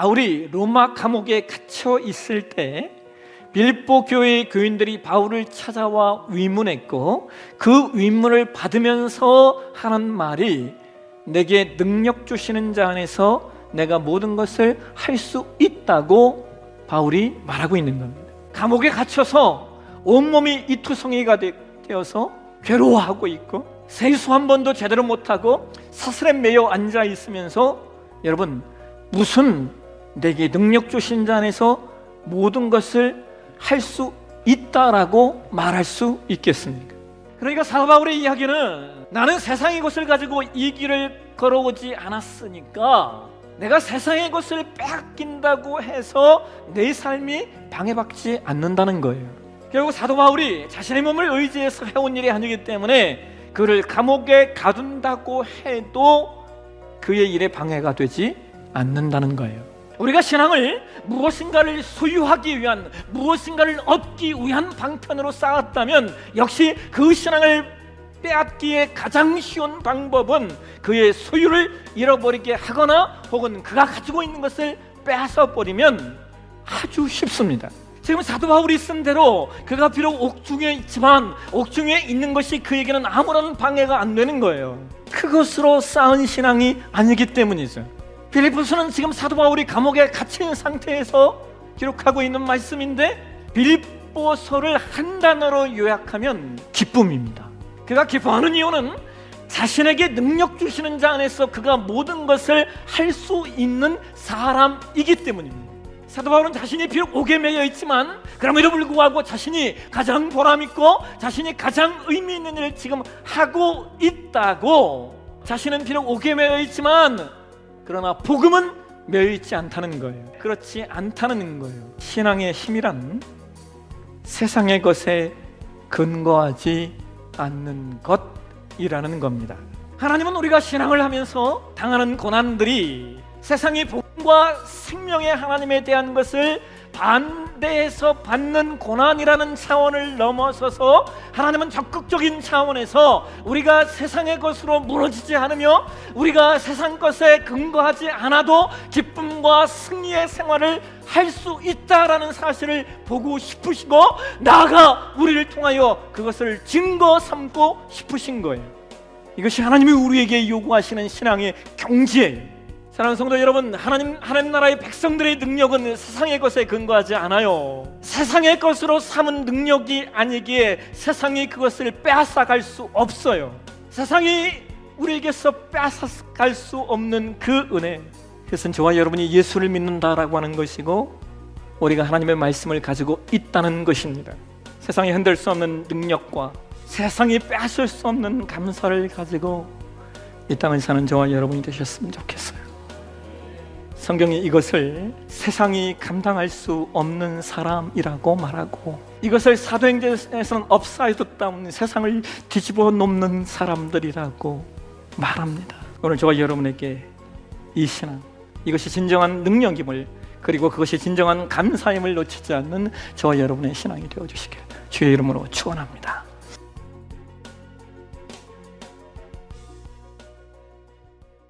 바울이 로마 감옥에 갇혀 있을 때 빌보 교회의 교인들이 바울을 찾아와 위문했고 그 위문을 받으면서 하는 말이 내게 능력 주시는 자 안에서 내가 모든 것을 할 수 있다고 바울이 말하고 있는 겁니다. 감옥에 갇혀서 온몸이 이투성이가 되- 되어서 괴로워하고 있고 세수 한 번도 제대로 못하고 사슬에 매여 앉아 있으면서 여러분 무슨 내게 능력 주신 자 안에서 모든 것을 할 수 있다라고 말할 수 있겠습니까? 그러니까 사도 바울의 이야기는 나는 세상의 것을 가지고 이 길을 걸어오지 않았으니까 내가 세상의 것을 빼앗긴다고 해서 내 삶이 방해받지 않는다는 거예요. 결국 사도 바울이 자신의 몸을 의지해서 해온 일이 아니기 때문에 그를 감옥에 가둔다고 해도 그의 일에 방해가 되지 않는다는 거예요. 우리가 신앙을 무엇인가를 소유하기 위한 무엇인가를 얻기 위한 방편으로 쌓았다면 역시 그 신앙을 빼앗기에 가장 쉬운 방법은 그의 소유를 잃어버리게 하거나 혹은 그가 가지고 있는 것을 빼앗아 버리면 아주 쉽습니다. 지금 사도 바울이 쓴 대로 그가 비록 옥중에 있지만 옥중에 있는 것이 그에게는 아무런 방해가 안 되는 거예요. 그것으로 쌓은 신앙이 아니기 때문이죠. 빌립보서는 지금 사도 바울이 감옥에 갇힌 상태에서 기록하고 있는 말씀인데 빌립보서를 한 단어로 요약하면 기쁨입니다. 그가 기뻐하는 이유는 자신에게 능력 주시는 자 안에서 그가 모든 것을 할 수 있는 사람이기 때문입니다. 사도 바울은 자신이 비록 옥에 매여 있지만 그럼에도 불구하고 자신이 가장 보람 있고 자신이 가장 의미 있는 일을 지금 하고 있다고 자신은 비록 옥에 매여 있지만 그러나 복음은 있지 않다는 거예요. 그렇지 않다는 거예요. 신앙의 힘이란 세상의 것에 근거하지 않는 것이라는 겁니다. 하나님은 우리가 신앙을 하면서 당하는 고난들이 세상의 복음과 생명의 하나님에 대한 것을 반대해서 받는 고난이라는 차원을 넘어서서 하나님은 적극적인 차원에서 우리가 세상의 것으로 무너지지 않으며 우리가 세상 것에 근거하지 않아도 기쁨과 승리의 생활을 할 수 있다라는 사실을 보고 싶으시고 나아가 우리를 통하여 그것을 증거 삼고 싶으신 거예요. 이것이 하나님이 우리에게 요구하시는 신앙의 경지예요. 사랑하는 성도 여러분, 하나님 하나님 나라의 백성들의 능력은 세상의 것에 근거하지 않아요. 세상의 것으로 삼은 능력이 아니기에 세상이 그것을 빼앗아갈 수 없어요. 세상이 우리에게서 빼앗아갈 수 없는 그 은혜. 그것은 저와 여러분이 예수를 믿는다라고 하는 것이고 우리가 하나님의 말씀을 가지고 있다는 것입니다. 세상이 흔들 수 없는 능력과 세상이 빼앗을 수 없는 감사를 가지고 이 땅을 사는 저와 여러분이 되셨으면 좋겠어요. 성경이 이것을 세상이 감당할 수 없는 사람이라고 말하고 이것을 사도행전에서는 업사이드 다운 세상을 뒤집어 놓는 사람들이라고 말합니다. 오늘 저와 여러분에게 이 신앙 이것이 진정한 능력임을 그리고 그것이 진정한 감사임을 놓치지 않는 저와 여러분의 신앙이 되어 주시길 주의 이름으로 축원합니다.